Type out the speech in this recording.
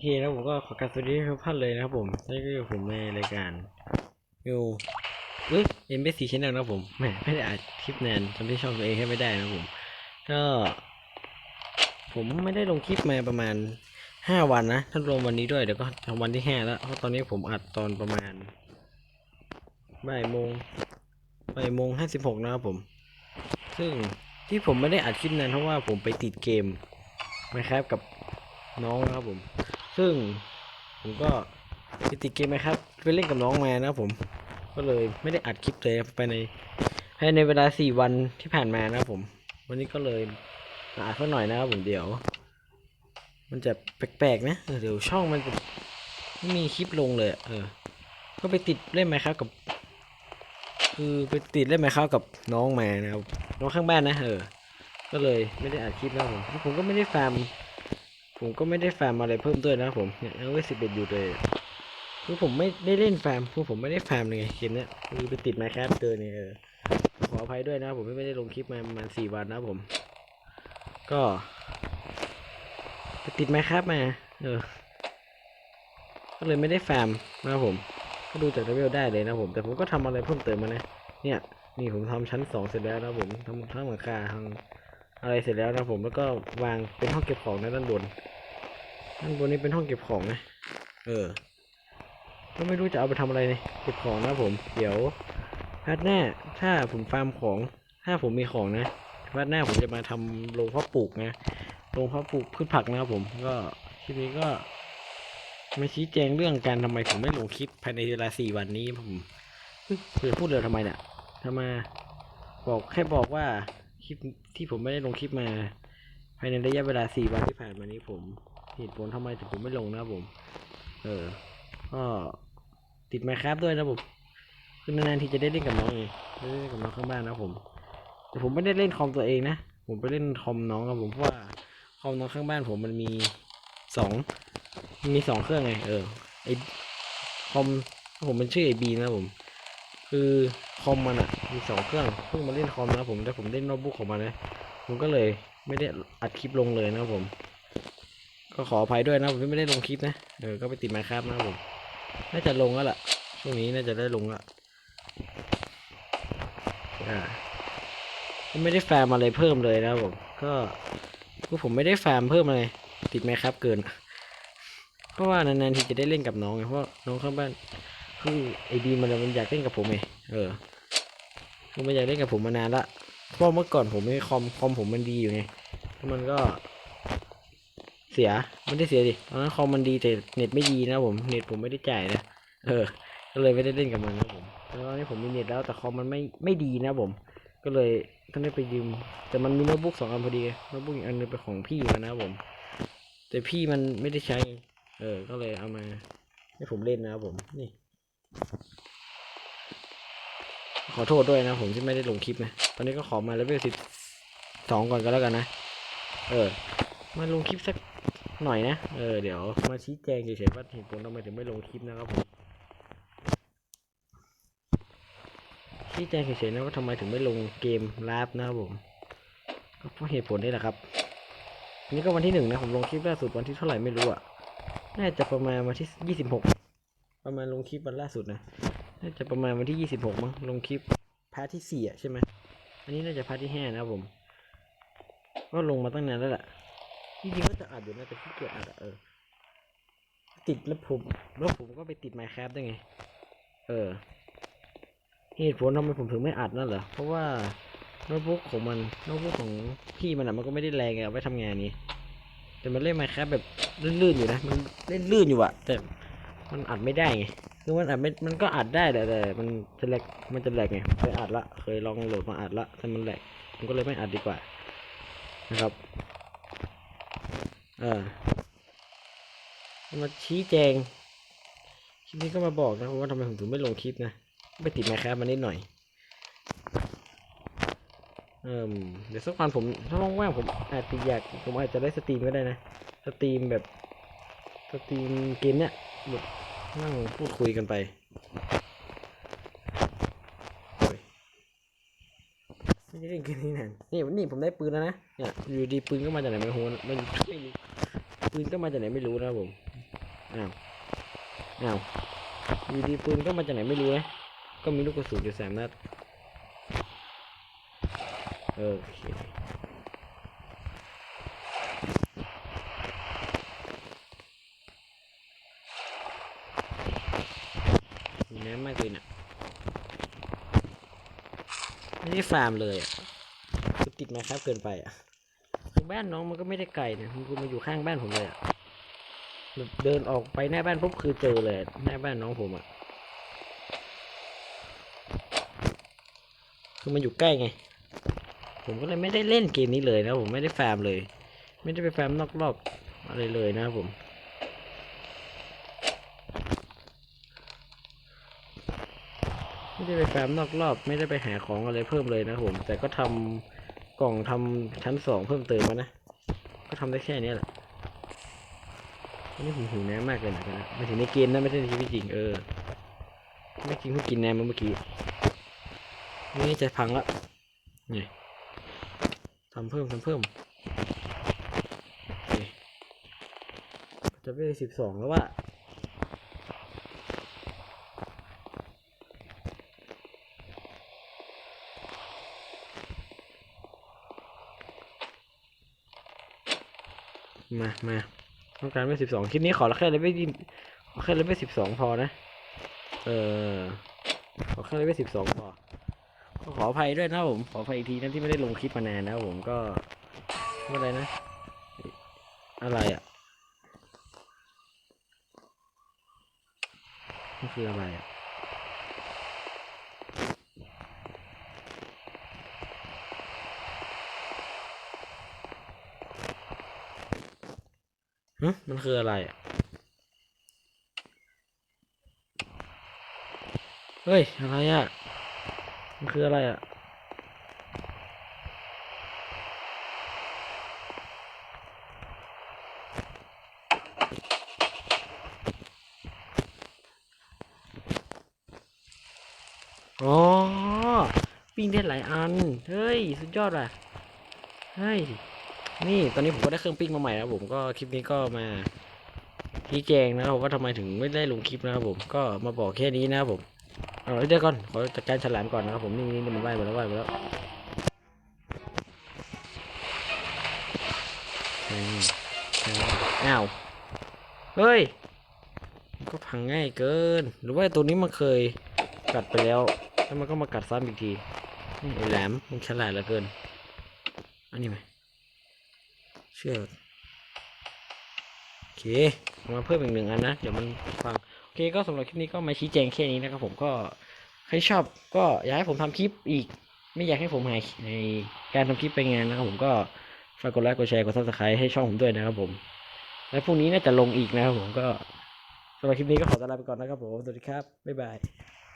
เคแล้วผมก็ขอกราบสวัสดีทุกท่านเลยนะครับผมนี่ก็อยู่ผมในรายการอยู่เฮ้ยเอ็มบีซีชแนลนะครับผมแหมไม่ได้อัดคลิปแนนจำที่ช่องตัวเองให้ไม่ได้นะครับผมก็ ผมไม่ได้ลงคลิปมาประมาณห้าวันนะถ้ารวมวันนี้ด้วยเดี๋ยวก็ทำวันที่ห้าแล้วเพราะตอนนี้ผมอัดตอนประมาณบ่ายโมงบ่ายโมงห้าสิบหกนะครับผม ซึ่งที่ผมไม่ได้อัดคลิปนานเพราะว่าผมไปติดเกมนะครับกับน้องนะครับผม ซึ่งผมก็ไปติดเกมนะครับไปเล่นกับน้องมานะผมก็เลยไม่ได้อัดคลิปเลยไปในภายในเวลาสี่วันที่ผ่านมานะผม วันนี้ก็เลยมาอัดเพื่อหน่อยนะครับผมเดี๋ยว มันจะแปลกๆนะเดี๋ยวช่องมันจะไม่มีคลิปลงเลยเออ ก็ไปติดเล่นไหมครับกับคือไปติดเล่นไหมครับกับน้องมานะครับน้องข้างบ้านนะเออก็เลยไม่ได้อัดคลิปนะผมผมก็ไม่ได้ฟาร์ม ผมก็ไม่ได้แฟมอะไรเพิ่มด้วยนะผมเนี่ยยังไม่สิบเอ็ดอยู่เลยคือผมไม่ได้เล่นแฟมคือผมไม่ได้แฟมเลยเกมเนี้ยคือไปติดมาครับเกินเนี่ยขออภัยด้วยนะ ผมไม่ได้ลงคลิปมาประมาณสี่วันนะผม ก็ไปติดมาครับมาเออก็เลยไม่ได้แฟมนะผมก็ดูจากเลเวลได้เลยนะผม แต่ผมก็ทำอะไรเพิ่มเติมมานะเนี่ยนี่ผมทำชั้นสองเสร็จแล้วนะผมทำทั้งหลังคาทั้งอะไรเสร็จแล้วนะผมแล้วก็วางเป็นห้องเก็บของในด้านบน ด้านบนนี้เป็นห้องเก็บของนะ เออ ก็ไม่รู้จะเอาไปทำอะไรเลยเก็บของนะครับผม เดี๋ยวพัดหน้า ถ้าผมฟาร์มของ ถ้าผมมีของนะพัดหน้าผมจะมาทำโรงเพาะปลูกนะโรงเพาะปลูกพืชผักนะครับผม ก็คลิปนี้ก็มาชี้แจงเรื่องการทำไมผมไม่ลงคลิปภายในเวลาสี่วันนี้ผมเฮ้ยเพื่อพูดเลยทำไมเนี่ยทำไมบอกแค่บอกว่าคลิปที่ผมไม่ได้ลงคลิปมา ภายในระยะเวลาสี่วันที่ผ่านมานี้ผม เหตุผลทำไมถึงผมไม่ลงนะผม เออก็ติดไมครับด้วยนะผมคือนานๆทีจะได้เล่นกับน้องเองได้เล่นกับน้องข้างบ้านนะผม แต่ผมไม่ได้เล่นคอมตัวเองนะ ผมไปเล่นคอมน้องครับผมเพราะว่าคอมน้องข้างบ้านผมมันมีสองมีสองเครื่องไงเออไอคอมผมเป็นชื่อไอบีนะผม คือคอมมันอะมีสองเครื่องเพิ่งมาเล่นคอมนะผมแต่ผมเล่นโน้ตบุ๊กของมันนะผมก็เลยไม่ได้อัดคลิปลงเลยนะผม ก็ขออภัยด้วยนะผมไม่ได้ลงคลิปนะ เออ ก็ไปติดมาครับนะผม น่าจะลงแล้วล่ะ ช่วงนี้น่าจะได้ลงละอ่าก็ไม่ได้แฟร์มอะไรเพิ่มเลยนะผม ก็คือผมไม่ได้แฟร์มเพิ่มอะไร ติดไหมครับเกิน เพราะว่านานๆทีจะได้เล่นกับน้องไง เพราะน้องข้างบ้านคือไอดีมันมันอยากเล่นกับผมไง เออคือมันอยากเล่นกับผมมานานละ เพราะเมื่อก่อนผมไม่คอมคอมผมมันดีอยู่ไงแล้วมันก็ สียไม่ได้เสียดิตอนนั้นคอมมันดีแต่เน็ตไม่ดีนะผมเน็ตผมไม่ได้จ่ายนะเออ ก็เลยไม่ได้เล่นกับมันนะผมตอนนี้ผมมีเน็ตแล้วแต่คอมมันไม่ไม่ดีนะผม ก็เลยต้องได้ไปยืม แต่มันมีโน้ตบุ๊กสองอันพอดีโน้ตบุ๊กอีกอันนึงเป็นของพี่มันะผม แต่พี่มันไม่ได้ใช้ เออ ก็เลยเอามา ให้ผมเล่นนะผมนี่ขอโทษด้วยนะผมที่ไม่ได้ลงคลิปนะ ตอนนี้ก็ขอมาเลเวลสิบสองก่อนก็แล้วกันนะ เออ มาลงคลิปสัก หน่อยนะ เออ เดี๋ยวมาชี้แจงเฉยๆว่าเหตุผลทำไมถึงไม่ลงคลิปนะครับผมชี้แจงเฉยๆนะว่าทำไมถึงไม่ลงเกมลาฟนะครับผม ก็เพราะเหตุผลนี่แหละครับนนี้ก็วันที่หนึ่งนะผมลงคลิปล่าสุดวันที่เท่าไหร่ไม่รู้อะน่าจะประมาณวันที่ยี่สิบหกประมาณลงคลิปวันล่าสุดนะ น่าจะประมาณวันที่ยี่สิบหกมั้งลงคลิปพาร์ทที่สี่อะใช่ไหมอันนี้น่าจะพาร์ทที่ห้านะครับผม ก็ลงมาตั้งนานแล้วแหละ จริงๆก็จะอัดอยู่นะแต่ขี้เกียจอัดอะเออ ติดแล้วผมแล้วผมก็ไปติดไมค์ครับได้ไง เออเหตุผลทำไมผมถึงไม่อัดนั่นเหรอเพราะว่าโน้ตบุ๊กของมันโน้ตบุ๊กของพี่มันอะมันก็ไม่ได้แรงไงเอาไว้ทำงานนี้ แต่มันเล่นไมค์ครับแบบลื่นๆอยู่นะมันเล่นลื่นอยู่อะแต่มันอัดไม่ได้ไงคือมันอัดไม่มันก็อัดได้แต่แต่มันจะแหลกมันจะแหลกไงเคยอัดละเคยลองโหลดมาอัดละแต่มันแหลกผมก็เลยไม่อัดดีกว่านะครับ เออมาชี้แจงคลิปนี้ก็มาบอกนะว่าทำไมผมถึงไม่ลงคลิปนะไปติดไมค์ครับมานิดหน่อยเออเดี๋ยวสักวันผมถ้าว่างๆผมอาจจะอยากผมอาจจะได้สตรีมก็ได้นะสตรีมแบบสตรีมเกมเนี้ยแบบนั่งพูดคุยกันไปโอ้ยไม่ได้เล่ นี่นี่ผมได้ปืนแล้วนะเนี่ยอยู่ดีปืนก็มาจากไหนไม่รู้ไม่รู้ไม่รู้ปืนก็มาจากไหนไม่รู้นะผมอ้าวอ้าวอยู่ดีปืนก็มาจากไหนไม่รู้นะก็มีลูกกระสุนอยู่สามนัดโอเคมีน้ำมากเลยน่ะไม่ได้ฟาร์มเลยอะ คือติดมครับเกินไปอะคือบ้านน้องมันก็ไม่ได้ไกลนะมันคือมาอยู่ข้างบ้านผมเลยอะเดินออกไปหน้าบ้านปุ๊บคือเจอเลยหน้าบ้านน้องผมอะคือมันอยู่ใกล้ไง ผมก็เลยไม่ได้เล่นเกมนี้เลยนะผมไม่ได้แฟมเลย ไม่ได้ไปแฟมนอกรอบอะไรเลยนะผมไม่ได้ไปแฟมนอกรอบ ไม่ได้ไปหาของอะไรเพิ่มเลยนะผม แต่ก็ทำ กล่องทำชั้นสองเพิ่มเติมมานะ ก็ทำได้แค่นี้แหละอันนี้ผมหิวน้ำมากเลยนะไม่ถึงในเกมนะไม่ใช่ในชีวิตจริงเออไม่กินเพิ่งกินน้ำมาเมื่อกี้นี่จะพังละนี่ทำเพิ่มทำเพิ่มโอเคจะไปสิบสองแล้วว่า มามาต้องการไปสิบสองคลิปนี้ขอแค่เลเวลขอแค่เลเวลสิบสองพอนะ เออขอแค่เลเวลสิบสองพอขออภัยด้วยนะผม ขออภัยอีกทีนะที่ไม่ได้ลงคลิปมานานนะผมก็ไม่เป็นไรนะ อะไรอะนี่คืออะไรอะ มันคืออะไรอะ เฮ้ย อะไรอะ มันคืออะไรอะ อ๋อปิ้งได้หลายอัน เฮ้ย สุดยอดอะ เฮ้ย นี่ตอนนี้ผมก็ได้เครื่องปิ้งมาใหม่นะผมก็คลิปนี้ก็มาชี้แจงนะครับผมว่าทำไมถึงไม่ได้ลงคลิปนะครับผมก็มาบอกแค่นี้นะครับผมเอาเดี๋ยวก่อนขอจัดการฉลามก่อนนะครับผมนี่นี่มันไหวหมดแล้วไหวหมดแล้วเอ้าวเฮ้ยก็พังง่ายเกิน หรือว่าตัวนี้มันเคยกัดไปแล้ว แล้วมันก็มากัดซ้ำอีกทีนี่ไอ้แหลมมันฉลาดเหลือเกิน อันนี้ไหม เชือกโอเคมาเพิ่มอีกหนึ่งอันนะ เดี๋ยวมันฟัง โอเคก็สำหรับคลิปนี้ก็มาชี้แจงแค่นี้นะครับผมก็ใครชอบก็อยากให้ผมทำคลิปอีก ไม่อยากให้ผมหายในการทำคลิปไปงานนะครับผมก็ฝากกดไลค์กดแชร์กดซับสไครต์ให้ช่องผมด้วยนะครับผม และพรุ่งนี้น่าจะลงอีกนะครับผมก็สำหรับคลิปนี้ก็ขอลาไปก่อนนะครับผมสวัสดีครับบ๊ายบาย